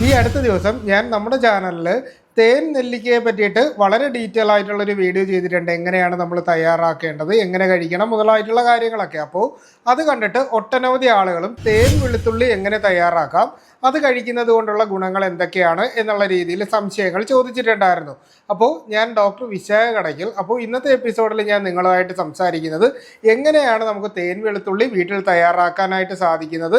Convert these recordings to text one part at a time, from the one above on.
ഈ അടുത്ത ദിവസം ഞാൻ നമ്മുടെ ചാനലിൽ തേൻ നെല്ലിക്കയെ പറ്റിയിട്ട് വളരെ ഡീറ്റെയിൽ ആയിട്ടുള്ള ഒരു വീഡിയോ ചെയ്തിട്ടുണ്ട്. എങ്ങനെയാണ് നമ്മൾ തയ്യാറാക്കേണ്ടത് എങ്ങനെ കഴിക്കണം മുതലായിട്ടുള്ള കാര്യങ്ങളൊക്കെ. അപ്പോൾ അത് കണ്ടിട്ട് ഒട്ടനവധി ആളുകളും തേൻ വെളുത്തുള്ളി എങ്ങനെ തയ്യാറാക്കാം അത് കഴിക്കുന്നത് കൊണ്ടുള്ള ഗുണങ്ങൾ എന്തൊക്കെയാണ് എന്നുള്ള രീതിയിൽ സംശയങ്ങൾ ചോദിച്ചിട്ടുണ്ടായിരുന്നു. അപ്പോൾ ഞാൻ ഡോക്ടർ വിശാഖ കടയ്ക്കൽ അപ്പോൾ ഇന്നത്തെ എപ്പിസോഡിൽ ഞാൻ നിങ്ങളുമായിട്ട് സംസാരിക്കുന്നത് എങ്ങനെയാണ് നമുക്ക് തേൻ വെളുത്തുള്ളി വീട്ടിൽ തയ്യാറാക്കാനായിട്ട് സാധിക്കുന്നത്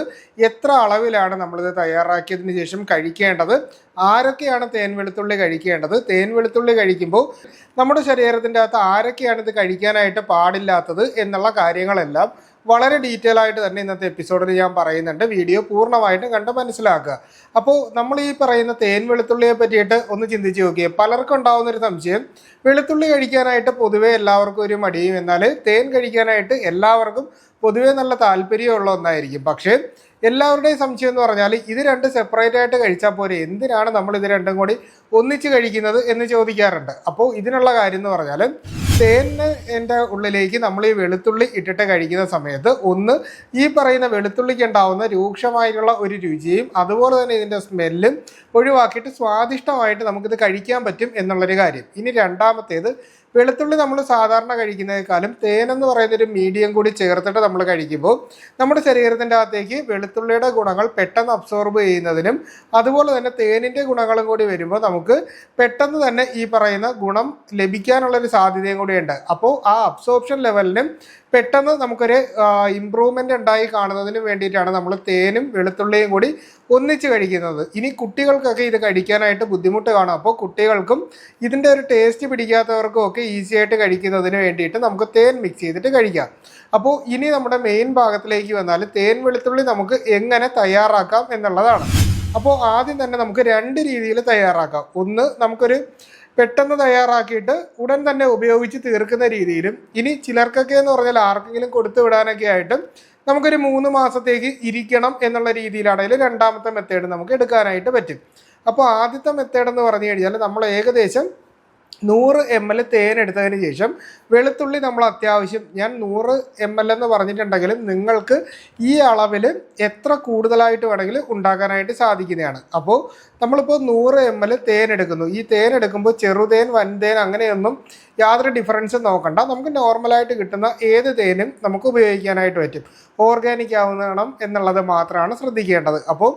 എത്ര അളവിലാണ് നമ്മളിത് തയ്യാറാക്കിയതിന് ശേഷം കഴിക്കേണ്ടത് ആരൊക്കെയാണ് തേൻ വെളുത്തുള്ളി കഴിക്കേണ്ടത്? തേൻ വെളുത്തുള്ളി കഴിക്കുമ്പോൾ നമ്മുടെ ശരീരത്തിന്റെ അകത്ത് ആരൊക്കെയാണ് ഇത് കഴിക്കാനായിട്ട് പാടില്ലാത്തത് എന്നുള്ള കാര്യങ്ങളെല്ലാം വളരെ ഡീറ്റെയിൽ ആയിട്ട് തന്നെ ഇന്നത്തെ എപ്പിസോഡിൽ ഞാൻ പറയുന്നുണ്ട്. വീഡിയോ പൂർണമായിട്ടും കണ്ട് മനസ്സിലാക്കുക. അപ്പോൾ നമ്മൾ ഈ പറയുന്ന തേൻ വെളുത്തുള്ളിയെ പറ്റിയിട്ട് ഒന്ന് ചിന്തിച്ച് നോക്കിയേ. പലർക്കും ഉണ്ടാവുന്ന ഒരു സംശയം വെളുത്തുള്ളി കഴിക്കാനായിട്ട് പൊതുവേ എല്ലാവർക്കും ഒരു മടിയും എന്നാൽ തേൻ കഴിക്കാനായിട്ട് എല്ലാവർക്കും പൊതുവേ നല്ല താല്പര്യമുള്ള ഒന്നായിരിക്കും. പക്ഷേ എല്ലാവരുടെയും സംശയം എന്ന് പറഞ്ഞാൽ ഇത് രണ്ട് സെപ്പറേറ്റ് ആയിട്ട് കഴിച്ചാൽ പോരെ? എന്തിനാണ് നമ്മൾ ഇത് രണ്ടും കൂടി ഒന്നിച്ച് കഴിക്കുന്നത് എന്ന് ചോദിക്കാറുണ്ട്. അപ്പോൾ ഇതിനുള്ള കാര്യം എന്ന് പറഞ്ഞാൽ തേന് എന്റെ ഉള്ളിലേക്ക് നമ്മൾ ഈ വെളുത്തുള്ളി ഇട്ടിട്ട് കഴിക്കുന്ന സമയത്ത് ഒന്ന് ഈ പറയുന്ന വെളുത്തുള്ളിക്ക് ഉണ്ടാവുന്ന രൂക്ഷമായിട്ടുള്ള ഒരു രുചിയും അതുപോലെ തന്നെ ഇതിന്റെ സ്മെല്ലും ഒഴിവാക്കിയിട്ട് സ്വാദിഷ്ടമായിട്ട് നമുക്കിത് കഴിക്കാൻ പറ്റും എന്നുള്ളൊരു കാര്യം. ഇനി രണ്ടാമത്തേത് വെളുത്തുള്ളി നമ്മൾ സാധാരണ കഴിക്കുന്നതിനേക്കാളും തേനെന്ന് പറയുന്ന ഒരു മീഡിയം കൂടി ചേർത്തിട്ട് നമ്മൾ കഴിക്കുമ്പോൾ നമ്മുടെ ശരീരത്തിന്റെ അകത്തേക്ക് വെളുത്തുള്ളിയുടെ ഗുണങ്ങൾ പെട്ടെന്ന് അബ്സോർബ് ചെയ്യുന്നതിനും അതുപോലെ തന്നെ തേനിന്റെ ഗുണങ്ങളും കൂടി വരുമ്പോൾ നമുക്ക് പെട്ടെന്ന് തന്നെ ഈ പറയുന്ന ഗുണം ലഭിക്കാനുള്ളൊരു സാധ്യതയും കൂടിയുണ്ട്. അപ്പോൾ ആ അബ്സോർപ്ഷൻ ലെവലിനും പെട്ടെന്ന് നമുക്കൊരു ഇമ്പ്രൂവ്മെന്റ് ഉണ്ടായി കാണുന്നതിന് വേണ്ടിയിട്ടാണ് നമ്മൾ തേനും വെളുത്തുള്ളിയും കൂടി ഒന്നിച്ച് കഴിക്കുന്നത്. ഇനി കുട്ടികൾക്കൊക്കെ ഇത് കഴിക്കാനായിട്ട് ബുദ്ധിമുട്ട് കാണും. അപ്പോൾ കുട്ടികൾക്കും ഇതിന്റെ ഒരു ടേസ്റ്റ് പിടിക്കാത്തവർക്കും ഒക്കെ ഈസി ആയിട്ട് കഴിക്കുന്നതിന് വേണ്ടിയിട്ട് നമുക്ക് തേൻ മിക്സ് ചെയ്തിട്ട് കഴിക്കാം. അപ്പോൾ ഇനി നമ്മുടെ മെയിൻ ഭാഗത്തിലേക്ക് വന്നാൽ തേൻ വെളുത്തുള്ളി നമുക്ക് എങ്ങനെ തയ്യാറാക്കാം എന്നുള്ളതാണ്. അപ്പോൾ ആദ്യം തന്നെ നമുക്ക് രണ്ട് രീതിയിൽ തയ്യാറാക്കാം. ഒന്ന് നമുക്കൊരു പെട്ടെന്ന് തയ്യാറാക്കിയിട്ട് ഉടൻ തന്നെ ഉപയോഗിച്ച് തീർക്കുന്ന രീതിയിലും ഇനി ചിലർക്കൊക്കെ എന്ന് പറഞ്ഞാൽ ആർക്കെങ്കിലും കൊടുത്തു വിടാനൊക്കെ ആയിട്ടും നമുക്കൊരു മൂന്ന് മാസത്തേക്ക് ഇരിക്കണം എന്നുള്ള രീതിയിലാണെങ്കിൽ രണ്ടാമത്തെ മെത്തേഡ് നമുക്ക് എടുക്കാനായിട്ട് പറ്റും. അപ്പോൾ ആദ്യത്തെ മെത്തേഡ് എന്ന് പറഞ്ഞു കഴിഞ്ഞാൽ നമ്മൾ ഏകദേശം നൂറ് എം എൽ തേൻ എടുത്തതിന് ശേഷം വെളുത്തുള്ളി നമ്മൾ അത്യാവശ്യം ഞാൻ നൂറ് എം എൽ എന്ന് പറഞ്ഞിട്ടുണ്ടെങ്കിലും നിങ്ങൾക്ക് ഈ അളവിൽ എത്ര കൂടുതലായിട്ട് വേണമെങ്കിൽ ഉണ്ടാക്കാനായിട്ട് സാധിക്കുന്നതാണ്. അപ്പോൾ നമ്മളിപ്പോൾ നൂറ് എം എൽ തേൻ എടുക്കുന്നു ഈ തേൻ എടുക്കുമ്പോൾ ചെറുതേൻ വൻതേൻ അങ്ങനെയൊന്നും യാതൊരു ഡിഫറൻസും നോക്കണ്ട നമുക്ക് നോർമലായിട്ട് കിട്ടുന്ന ഏത് തേനും നമുക്ക് ഉപയോഗിക്കാനായിട്ട് പറ്റും. ഓർഗാനിക് ആവുന്നതാണ് എന്നുള്ളത് മാത്രമാണ് ശ്രദ്ധിക്കേണ്ടത്. അപ്പോൾ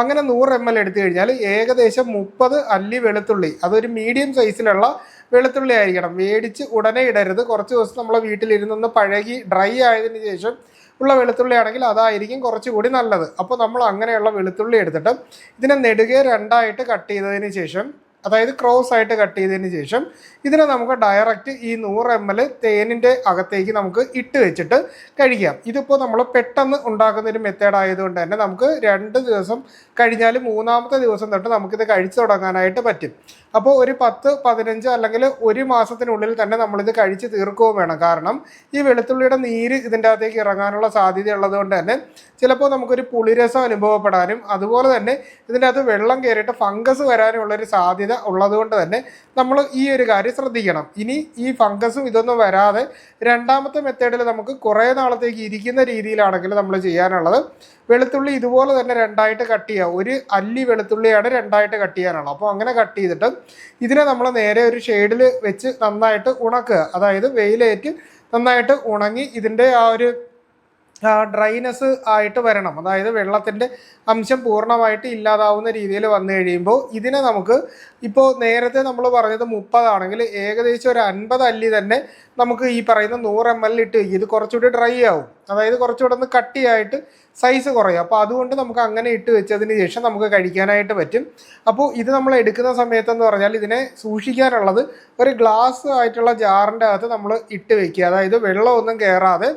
അങ്ങനെ നൂറ് എം എൽ എടുത്തു കഴിഞ്ഞാൽ ഏകദേശം മുപ്പത് അല്ലി വെളുത്തുള്ളി അതൊരു മീഡിയം സൈസിലുള്ള വെളുത്തുള്ളി ആയിരിക്കണം. മേടിച്ച് ഉടനെ ഇടരുത്. കുറച്ച് ദിവസം നമ്മളെ വീട്ടിലിരുന്നൊന്ന് പഴകി ഡ്രൈ ആയതിനു ശേഷം ഉള്ള വെളുത്തുള്ളി ആണെങ്കിൽ അതായിരിക്കും കുറച്ചുകൂടി നല്ലത്. അപ്പോൾ നമ്മൾ അങ്ങനെയുള്ള വെളുത്തുള്ളി എടുത്തിട്ട് ഇതിനെ നെടുകെ രണ്ടായിട്ട് കട്ട് ചെയ്തതിന് ശേഷം അതായത് ക്രോസ് ആയിട്ട് കട്ട് ചെയ്തതിന് ശേഷം ഇതിനെ നമുക്ക് ഡയറക്റ്റ് ഈ നൂറ് എം എൽ തേനിന്റെ അകത്തേക്ക് നമുക്ക് ഇട്ട് വെച്ചിട്ട് കഴിക്കാം. ഇതിപ്പോൾ നമ്മൾ പെട്ടെന്ന് ഉണ്ടാക്കുന്ന ഒരു മെത്തേഡ് ആയതുകൊണ്ട് തന്നെ നമുക്ക് രണ്ട് ദിവസം കഴിഞ്ഞാൽ മൂന്നാമത്തെ ദിവസം തൊട്ട് നമുക്കിത് കഴിച്ചു തുടങ്ങാനായിട്ട് പറ്റും. അപ്പോൾ ഒരു പത്ത് പതിനഞ്ച് അല്ലെങ്കിൽ ഒരു മാസത്തിനുള്ളിൽ തന്നെ നമ്മളിത് കഴിച്ച് തീർക്കുകയും വേണം. കാരണം ഈ വെളുത്തുള്ളിയുടെ നീര് ഇതിന്റെ അകത്തേക്ക് ഇറങ്ങാനുള്ള സാധ്യത ഉള്ളതുകൊണ്ട് തന്നെ ചിലപ്പോൾ നമുക്കൊരു പുളിരസം അനുഭവപ്പെടാനും അതുപോലെ തന്നെ ഇതിന്റെ അകത്ത് വെള്ളം കയറിയിട്ട് ഫംഗസ് വരാനുള്ളൊരു ഒരു സാധ്യത ഉള്ളതുകൊണ്ട് തന്നെ നമ്മൾ ഈ ഒരു കാര്യം ശ്രദ്ധിക്കണം. ഇനി ഈ ഫംഗസും ഇതൊന്നും വരാതെ രണ്ടാമത്തെ മെത്തേഡിൽ നമുക്ക് കുറേ നാളത്തേക്ക് ഇരിക്കുന്ന രീതിയിലാണെങ്കിൽ നമ്മൾ ചെയ്യാനുള്ളത്. വെളുത്തുള്ളി ഇതുപോലെ തന്നെ രണ്ടായിട്ട് കട്ട് ചെയ്യുക. ഒരു അല്ലി വെളുത്തുള്ളിയാണ് രണ്ടായിട്ട് കട്ട് ചെയ്യാനുള്ളത്. അപ്പോൾ അങ്ങനെ കട്ട് ചെയ്തിട്ട് ഇതിനെ നമ്മൾ നേരെ ഒരു ഷെയ്ഡിൽ വെച്ച് നന്നായിട്ട് ഉണക്കുക. അതായത് വെയിലേറ്റ് നന്നായിട്ട് ഉണങ്ങി ഇതിന്റെ ആ ഒരു ഡ്രൈനെസ് ആയിട്ട് വരണം. അതായത് വെള്ളത്തിന്റെ അംശം പൂർണമായിട്ട് ഇല്ലാതാവുന്ന രീതിയിൽ വന്നു കഴിയുമ്പോൾ ഇതിനെ നമുക്ക് ഇപ്പോൾ നേരത്തെ നമ്മൾ പറഞ്ഞത് മുപ്പതാണെങ്കിൽ ഏകദേശം ഒരു അൻപത് അല്ലി തന്നെ നമുക്ക് ഈ പറയുന്ന നൂറ് എം എൽ ഇട്ട് ഇത് കുറച്ചുകൂടി ഡ്രൈ ആവും. അതായത് കുറച്ചുകൂടെ ഒന്ന് കട്ടിയായിട്ട് സൈസ് കുറയും. അപ്പോൾ അതുകൊണ്ട് നമുക്ക് അങ്ങനെ ഇട്ട് വെച്ചതിന് ശേഷം നമുക്ക് കഴിക്കാനായിട്ട് പറ്റും. അപ്പോൾ ഇത് നമ്മൾ എടുക്കുന്ന സമയത്തെന്ന് പറഞ്ഞാൽ ഇതിനെ സൂക്ഷിക്കാനുള്ളത് ഒരു ഗ്ലാസ് ആയിട്ടുള്ള ജാറിന്റെ അകത്ത് നമ്മൾ ഇട്ട് വെക്കുക. അതായത് വെള്ളമൊന്നും കയറാതെ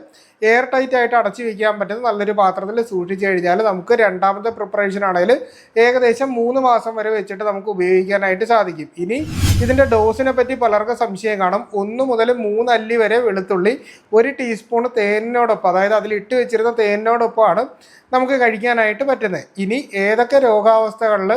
എയർ ടൈറ്റ് ആയിട്ട് അടച്ചു വയ്ക്കാൻ പറ്റുന്ന നല്ലൊരു പാത്രത്തിൽ സൂക്ഷിച്ചു കഴിഞ്ഞാൽ നമുക്ക് രണ്ടാമത്തെ പ്രിപ്പറേഷൻ ആണെങ്കിൽ ഏകദേശം മൂന്ന് മാസം വരെ വെച്ചിട്ട് നമുക്ക് ഉപയോഗിക്കാനായിട്ട് സാധിക്കും. ഇനി ഇതിന്റെ ഡോസിനെ പറ്റി പലർക്കും സംശയം കാണും. ഒന്ന് മുതൽ മൂന്ന് അല്ലി വരെ വെളുത്തുള്ളി ഒരു ടീസ്പൂൺ തേനിനോടൊപ്പം അതായത് അതിൽ ഇട്ട് വെച്ചിരുന്ന തേനിനോടൊപ്പമാണ് നമുക്ക് കഴിക്കാനായിട്ട് പറ്റുന്നത്. ഇനി ഏതൊക്കെ രോഗാവസ്ഥകളിൽ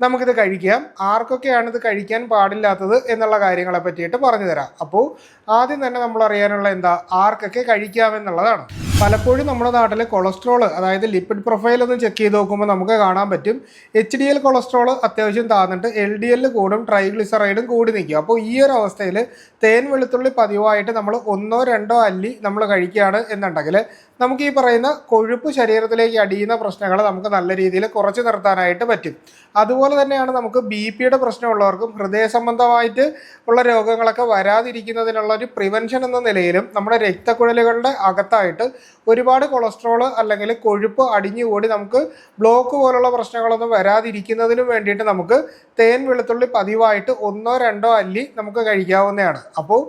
നമുക്കിത് കഴിക്കാം. ആർക്കൊക്കെയാണ് ഇത് കഴിക്കാൻ പാടില്ലാത്തത് എന്നുള്ള കാര്യങ്ങളെ പറ്റിയിട്ട് പറഞ്ഞു തരാം അപ്പോൾ ആദ്യം തന്നെ നമ്മൾ അറിയാനുള്ള എന്താ? ആർക്കൊക്കെ കഴിക്കാമെന്നുള്ളതാണ്. പലപ്പോഴും നമ്മുടെ നാട്ടിൽ കൊളസ്ട്രോൾ അതായത് ലിപ്പിഡ് പ്രൊഫൈൽ ഒന്ന് ചെക്ക് ചെയ്ത് നോക്കുമ്പോൾ നമുക്ക് കാണാൻ പറ്റും. എച്ച് ഡി എൽ കൊളസ്ട്രോൾ അത്യാവശ്യം താന്നിട്ട് എൽ ഡി എല്ലിൽ കൂടും ട്രൈഗ്ലിസറൈഡും കൂടി നിൽക്കും അപ്പോൾ ഈ ഒരു അവസ്ഥയിൽ തേൻ വെളുത്തുള്ളി പതിവായിട്ട് നമ്മൾ ഒന്നോ രണ്ടോ അല്ലി നമ്മൾ കഴിക്കുകയാണ് എന്നുണ്ടെങ്കിൽ നമുക്ക് ഈ പറയുന്ന കൊഴുപ്പ് ശരീരത്തിലേക്ക് അടിയുന്ന പ്രശ്നങ്ങൾ നമുക്ക് നല്ല രീതിയിൽ കുറച്ച് നിർത്താനായിട്ട് പറ്റും. അതുപോലെ തന്നെയാണ് നമുക്ക് ബി പിയുടെ പ്രശ്നമുള്ളവർക്കും ഹൃദയ സംബന്ധമായിട്ട് ഉള്ള രോഗങ്ങളൊക്കെ വരാതിരിക്കുന്നതിനുള്ള ഒരു പ്രിവെൻഷൻ എന്ന നിലയിലും നമ്മുടെ രക്തക്കുഴലുകളുടെ അകത്തായിട്ട് ഒരുപാട് കൊളസ്ട്രോൾ അല്ലെങ്കിൽ കൊഴുപ്പ് അടിഞ്ഞു കൂടി നമുക്ക് ബ്ലോക്ക് പോലുള്ള പ്രശ്നങ്ങളൊന്നും വരാതിരിക്കുന്നതിനും വേണ്ടിയിട്ട് നമുക്ക് തേൻ വെളുത്തുള്ളി പതിവായിട്ട് ഒന്നോ രണ്ടോ അല്ലി നമുക്ക് കഴിക്കാവുന്നതാണ്. അപ്പോൾ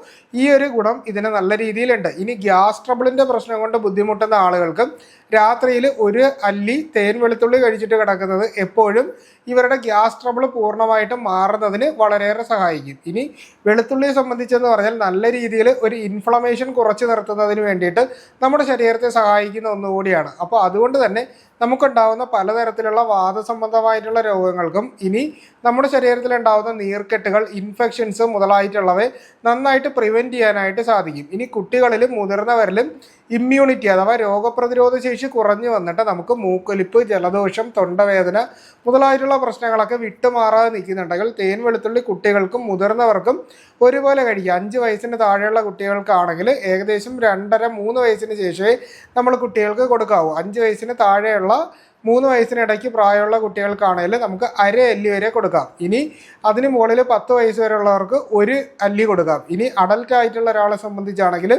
ഈ ഒരു ഗുണം ഇതിന് നല്ല രീതിയിലുണ്ട്. ഇനി ഗ്യാസ് ട്രബിളിന്റെ പ്രശ്നം കൊണ്ട് ബുദ്ധിമുട്ടുന്ന ആളുകൾക്ക് രാത്രിയിൽ ഒരു അല്ലി തേൻ വെളുത്തുള്ളി കഴിച്ചിട്ട് കിടക്കുന്നത് എപ്പോഴും ഇവരുടെ ഗ്യാസ് ട്രബിൾ പൂർണമായിട്ടും മാറുന്നതിന് വളരെയേറെ സഹായിക്കും. ഇനി വെളുത്തുള്ളിയെ സംബന്ധിച്ചെന്ന് പറഞ്ഞാൽ നല്ല രീതിയിൽ ഒരു ഇൻഫ്ലമേഷൻ കുറച്ച് നിർത്തുന്നതിന് വേണ്ടിയിട്ട് നമ്മുടെ ശരീരത്തെ സഹായിക്കുന്ന ഒന്നുകൂടിയാണ്. അപ്പോൾ അതുകൊണ്ട് തന്നെ നമുക്കുണ്ടാവുന്ന പലതരത്തിലുള്ള വാദസംബന്ധമായിട്ടുള്ള രോഗങ്ങൾക്കും ഇനി നമ്മുടെ ശരീരത്തിൽ ഉണ്ടാകുന്ന നീർക്കെട്ടുകൾ ഇൻഫെക്ഷൻസ് മുതലായിട്ടുള്ളവയെ നന്നായിട്ട് പ്രിവെന്റ് ചെയ്യാനായിട്ട് സാധിക്കും. ഇനി കുട്ടികളിലും മുതിർന്നവരിലും ഇമ്മ്യൂണിറ്റി അഥവാ രോഗപ്രതിരോധ ശേഷി കുറഞ്ഞു വന്നിട്ട് നമുക്ക് മൂക്കൊലിപ്പ് ജലദോഷം തൊണ്ടവേദന മുതലായിട്ടുള്ള പ്രശ്നങ്ങളൊക്കെ വിട്ടുമാറാതെ നിൽക്കുന്നുണ്ടെങ്കിൽ തേൻ വെളുത്തുള്ളി കുട്ടികൾക്കും മുതിർന്നവർക്കും ഒരുപോലെ കഴിക്കുക അഞ്ച് വയസ്സിന് താഴെയുള്ള കുട്ടികൾക്കാണെങ്കിൽ ഏകദേശം രണ്ടര മൂന്ന് വയസ്സിന് ശേഷമേ നമ്മൾ കുട്ടികൾക്ക് കൊടുക്കാവൂ. അഞ്ച് വയസ്സിന് താഴെയുള്ള മൂന്ന് വയസ്സിനിടയ്ക്ക് പ്രായമുള്ള കുട്ടികൾക്കാണെങ്കിൽ നമുക്ക് അര അല്ലി വരെ കൊടുക്കാം. ഇനി അതിന് മുകളിൽ പത്ത് വയസ്സ് വരെ ഉള്ളവർക്ക് ഒരു അല്ലി കൊടുക്കാം. ഇനി അഡൽട്ട് ആയിട്ടുള്ള ഒരാളെ സംബന്ധിച്ചാണെങ്കിൽ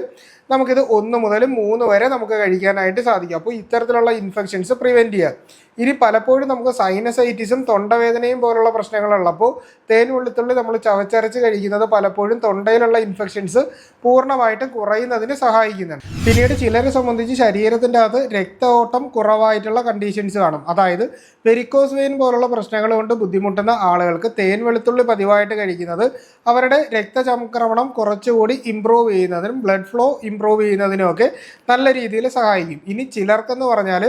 നമുക്കിത് ഒന്ന് മുതൽ മൂന്ന് വരെ നമുക്ക് കഴിക്കാനായിട്ട് സാധിക്കും. അപ്പോൾ ഇത്തരത്തിലുള്ള ഇൻഫെക്ഷൻസ് പ്രിവെന്റ് ചെയ്യാം ഇനി പലപ്പോഴും നമുക്ക് സൈനസൈറ്റിസും തൊണ്ടവേദനയും പോലുള്ള പ്രശ്നങ്ങളുള്ളപ്പോൾ തേൻ വെളുത്തുള്ളി നമ്മൾ ചവച്ചരച്ച് കഴിക്കുന്നത് പലപ്പോഴും തൊണ്ടയിലുള്ള ഇൻഫെക്ഷൻസ് പൂർണമായിട്ടും കുറയുന്നതിന് സഹായിക്കുന്നുണ്ട്. പിന്നീട് ചിലരെ സംബന്ധിച്ച് ശരീരത്തിന്റെ അകത്ത് രക്തഓട്ടം കുറവായിട്ടുള്ള കണ്ടീഷൻസ് കാണും. അതായത് പെരിക്കോസ് വെയിൻ പോലുള്ള പ്രശ്നങ്ങൾ കൊണ്ട് ബുദ്ധിമുട്ടുന്ന ആളുകൾക്ക് തേൻ വെളുത്തുള്ളി പതിവായിട്ട് കഴിക്കുന്നത് അവരുടെ രക്തചംക്രമണം കുറച്ചുകൂടി ഇമ്പ്രൂവ് ചെയ്യുന്നതിനും ബ്ലഡ് ഫ്ലോ ഇമ്പ്രൂവ് ചെയ്യുന്നതിനുമൊക്കെ നല്ല രീതിയിൽ സഹായിക്കും. ഇനി ചിലർക്കെന്ന് പറഞ്ഞാൽ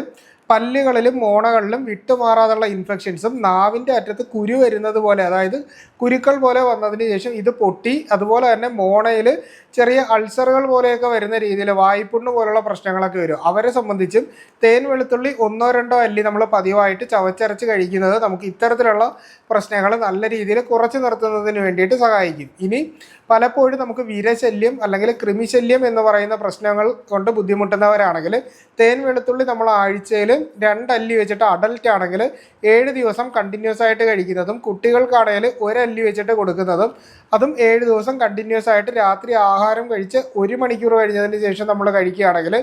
പല്ലുകളിലും മോണകളിലും വിട്ടുമാറാതുള്ള ഇൻഫെക്ഷൻസും നാവിന്റെ അറ്റത്ത് കുരു വരുന്നത് പോലെ അതായത് കുരുക്കൾ പോലെ വന്നതിന് ശേഷം ഇത് പൊട്ടി അതുപോലെ തന്നെ മോണയിൽ ചെറിയ അൾസറുകൾ പോലെയൊക്കെ വരുന്ന രീതിയിൽ വായ്പുണ്ണ് പോലുള്ള പ്രശ്നങ്ങളൊക്കെ വരും. അവരെ സംബന്ധിച്ചും തേൻ വെളുത്തുള്ളി ഒന്നോ രണ്ടോ അല്ലി നമ്മൾ പതിവായിട്ട് ചവച്ചരച്ച് കഴിക്കുന്നത് നമുക്ക് ഇത്തരത്തിലുള്ള പ്രശ്നങ്ങൾ നല്ല രീതിയിൽ കുറച്ച് നിർത്തുന്നതിന് വേണ്ടിയിട്ട് സഹായിക്കും. ഇനി പലപ്പോഴും നമുക്ക് വിരശല്യം അല്ലെങ്കിൽ കൃമിശല്യം എന്ന് പറയുന്ന പ്രശ്നങ്ങൾ കൊണ്ട് ബുദ്ധിമുട്ടുന്നവരാണെങ്കിൽ തേൻ വെളുത്തുള്ളി നമ്മൾ ആഴ്ചയിൽ രണ്ടല്ലി വെച്ചിട്ട് അഡൽറ്റ് ആണെങ്കിൽ ഏഴ് ദിവസം കണ്ടിന്യൂസ് ആയിട്ട് കഴിക്കുന്നതും കുട്ടികൾക്കാണെങ്കിൽ ഒരല്ലി വെച്ചിട്ട് കൊടുക്കുന്നതും അതും ഏഴ് ദിവസം കണ്ടിന്യൂസ് ആയിട്ട് രാത്രി ആഹാരം കഴിച്ച് ഒരു മണിക്കൂർ കഴിഞ്ഞതിന് ശേഷം നമ്മൾ കഴിക്കുകയാണെങ്കിൽ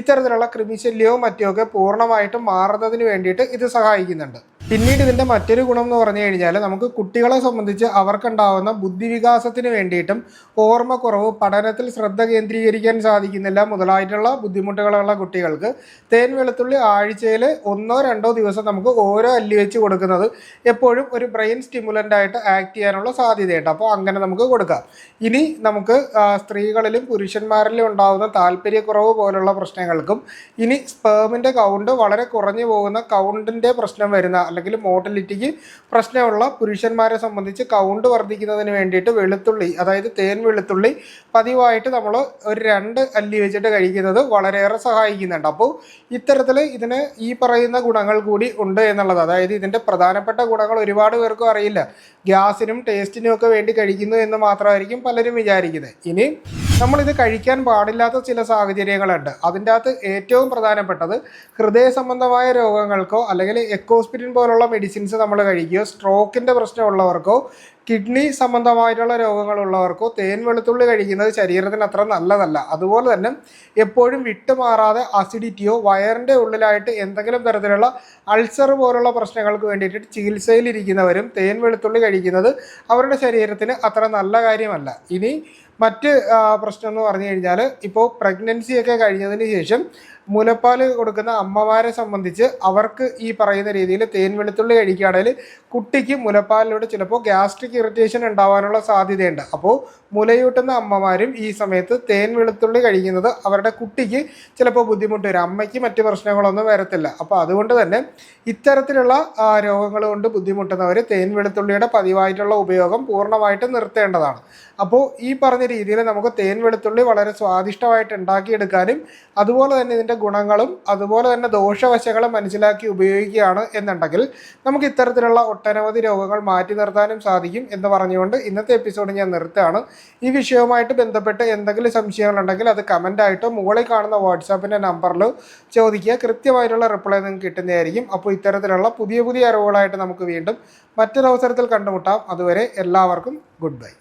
ഇത്തരത്തിലുള്ള കൃമിശല്യവും മറ്റുമൊക്കെ പൂർണമായിട്ടും മാറുന്നതിന് വേണ്ടിയിട്ട് ഇത് സഹായിക്കുന്നുണ്ട്. പിന്നീട് ഇതിന്റെ മറ്റൊരു ഗുണം എന്ന് പറഞ്ഞു കഴിഞ്ഞാൽ നമുക്ക് കുട്ടികളെ സംബന്ധിച്ച് അവർക്കുണ്ടാവുന്ന ബുദ്ധിവികാസത്തിന് വേണ്ടിയിട്ടും ഓർമ്മക്കുറവ് പഠനത്തിൽ ശ്രദ്ധ കേന്ദ്രീകരിക്കാൻ സാധിക്കുന്നില്ല മുതലായിട്ടുള്ള ബുദ്ധിമുട്ടുകളുള്ള കുട്ടികൾക്ക് തേൻ വെളുത്തുള്ളി ആഴ്ചയിൽ ഒന്നോ രണ്ടോ ദിവസം നമുക്ക് ഓരോ അല്ലി വെച്ച് കൊടുക്കുന്നത് എപ്പോഴും ഒരു ബ്രെയിൻ സ്റ്റിമുലന്റ് ആയിട്ട് ആക്ട് ചെയ്യാനുള്ള സാധ്യതയുണ്ട്. അപ്പോൾ അങ്ങനെ നമുക്ക് കൊടുക്കാം. ഇനി നമുക്ക് സ്ത്രീകളിലും പുരുഷന്മാരിലും ഉണ്ടാകുന്ന താല്പര്യക്കുറവ് പോലുള്ള പ്രശ്നങ്ങൾക്കും ഇനി സ്പേമിന്റെ കൗണ്ട് വളരെ കുറഞ്ഞു പോകുന്ന കൗണ്ടിന്റെ പ്രശ്നം വരുന്ന അല്ലെങ്കിൽ മോട്ടിലിറ്റിക്ക് പ്രശ്നമുള്ള പുരുഷന്മാരെ സംബന്ധിച്ച് കൗണ്ട് വർദ്ധിക്കുന്നതിന് വേണ്ടിയിട്ട് വെളുത്തുള്ളി അതായത് തേൻ വെളുത്തുള്ളി പതിവായിട്ട് നമ്മൾ ഒരു രണ്ട് അല്ലി വെച്ചിട്ട് കഴിക്കുന്നത് വളരെയേറെ സഹായിക്കുന്നുണ്ട്. അപ്പോൾ ഇത്തരത്തിൽ ഇതിന് ഈ പറയുന്ന ഗുണങ്ങൾ കൂടി ഉണ്ട് എന്നുള്ളത് അതായത് ഇതിന്റെ പ്രധാനപ്പെട്ട ഗുണങ്ങൾ ഒരുപാട് പേർക്കും അറിയില്ല. ഗ്യാസിനും ടേസ്റ്റിനും ഒക്കെ വേണ്ടി കഴിക്കുന്നു എന്ന് മാത്രമായിരിക്കും പലരും വിചാരിക്കുന്നത്. ഇനി നമ്മളിത് കഴിക്കാൻ പാടില്ലാത്ത ചില സാഹചര്യങ്ങളുണ്ട്. അതിന്റെ അകത്ത് ഏറ്റവും പ്രധാനപ്പെട്ടത് ഹൃദയ സംബന്ധമായ രോഗങ്ങൾക്കോ അല്ലെങ്കിൽ എക്കോസ്പിരിൻ പോലുള്ള മെഡിസിൻസ് നമ്മൾ കഴിക്കുകയോ സ്ട്രോക്കിന്റെ പ്രശ്നമുള്ളവർക്കോ കിഡ്നി സംബന്ധമായിട്ടുള്ള രോഗങ്ങളുള്ളവർക്കോ തേൻ വെളുത്തുള്ളി കഴിക്കുന്നത് ശരീരത്തിന് അത്ര നല്ലതല്ല. അതുപോലെ തന്നെ എപ്പോഴും വിട്ടുമാറാതെ അസിഡിറ്റിയോ വയറിന്റെ ഉള്ളിലായിട്ട് എന്തെങ്കിലും തരത്തിലുള്ള അൾസർ പോലുള്ള പ്രശ്നങ്ങൾക്ക് വേണ്ടിയിട്ട് ചികിത്സയിലിരിക്കുന്നവരും തേൻ വെളുത്തുള്ളി കഴിക്കുന്നത് അവരുടെ ശരീരത്തിന് അത്ര നല്ല കാര്യമല്ല. ഇനി മറ്റ് പ്രശ്നം എന്ന് പറഞ്ഞു കഴിഞ്ഞാൽ ഇപ്പോൾ പ്രഗ്നൻസിയൊക്കെ കഴിഞ്ഞതിന് ശേഷം മുലപ്പാൽ കൊടുക്കുന്ന അമ്മമാരെ സംബന്ധിച്ച് അവർക്ക് ഈ പറയുന്ന രീതിയിൽ തേൻ വെളുത്തുള്ളി കഴിക്കുകയാണെങ്കിൽ കുട്ടിക്ക് മുലപ്പാലിലൂടെ ചിലപ്പോൾ ഗ്യാസ്ട്രിക് ഇറിറ്റേഷൻ ഉണ്ടാവാനുള്ള സാധ്യതയുണ്ട്. അപ്പോൾ മുലയൂട്ടുന്ന അമ്മമാരും ഈ സമയത്ത് തേൻ വെളുത്തുള്ളി കഴിക്കുന്നത് അവരുടെ കുട്ടിക്ക് ചിലപ്പോൾ ബുദ്ധിമുട്ട് വരും. അമ്മയ്ക്ക് മറ്റ് പ്രശ്നങ്ങളൊന്നും വരത്തില്ല. അപ്പോൾ അതുകൊണ്ട് തന്നെ ഇത്തരത്തിലുള്ള രോഗങ്ങൾ കൊണ്ട് ബുദ്ധിമുട്ടുന്നവർ തേൻ വെളുത്തുള്ളിയുടെ പതിവായിട്ടുള്ള ഉപയോഗം പൂർണമായിട്ട് നിർത്തേണ്ടതാണ്. അപ്പോൾ ഈ പറഞ്ഞ രീതിയിൽ നമുക്ക് തേൻ വെളുത്തുള്ളി വളരെ സ്വാദിഷ്ടമായിട്ട് ഉണ്ടാക്കിയെടുക്കാനും അതുപോലെ തന്നെ ഇതിന്റെ ഗുണങ്ങളും അതുപോലെ തന്നെ ദോഷവശങ്ങളും മനസ്സിലാക്കി ഉപയോഗിക്കുകയാണ് എന്നുണ്ടെങ്കിൽ നമുക്ക് ഇത്തരത്തിലുള്ള ഒട്ടനവധി രോഗങ്ങൾ മാറ്റി നിർത്താനും സാധിക്കും എന്ന് പറഞ്ഞുകൊണ്ട് ഇന്നത്തെ എപ്പിസോഡ് ഞാൻ നിർത്തുകയാണ്. ഈ വിഷയവുമായിട്ട് ബന്ധപ്പെട്ട് എന്തെങ്കിലും സംശയങ്ങളുണ്ടെങ്കിൽ അത് കമന്റായിട്ടോ മുകളിൽ കാണുന്ന വാട്സാപ്പിന്റെ നമ്പറിൽ ചോദിക്കുക. കൃത്യമായിട്ടുള്ള റിപ്ലൈ നിങ്ങൾക്ക് കിട്ടുന്നതായിരിക്കും. അപ്പോൾ ഇത്തരത്തിലുള്ള പുതിയ പുതിയ അറിവുകളായിട്ട് നമുക്ക് വീണ്ടും മറ്റൊരവസരത്തിൽ കണ്ടുമുട്ടാം. അതുവരെ എല്ലാവർക്കും ഗുഡ് ബൈ.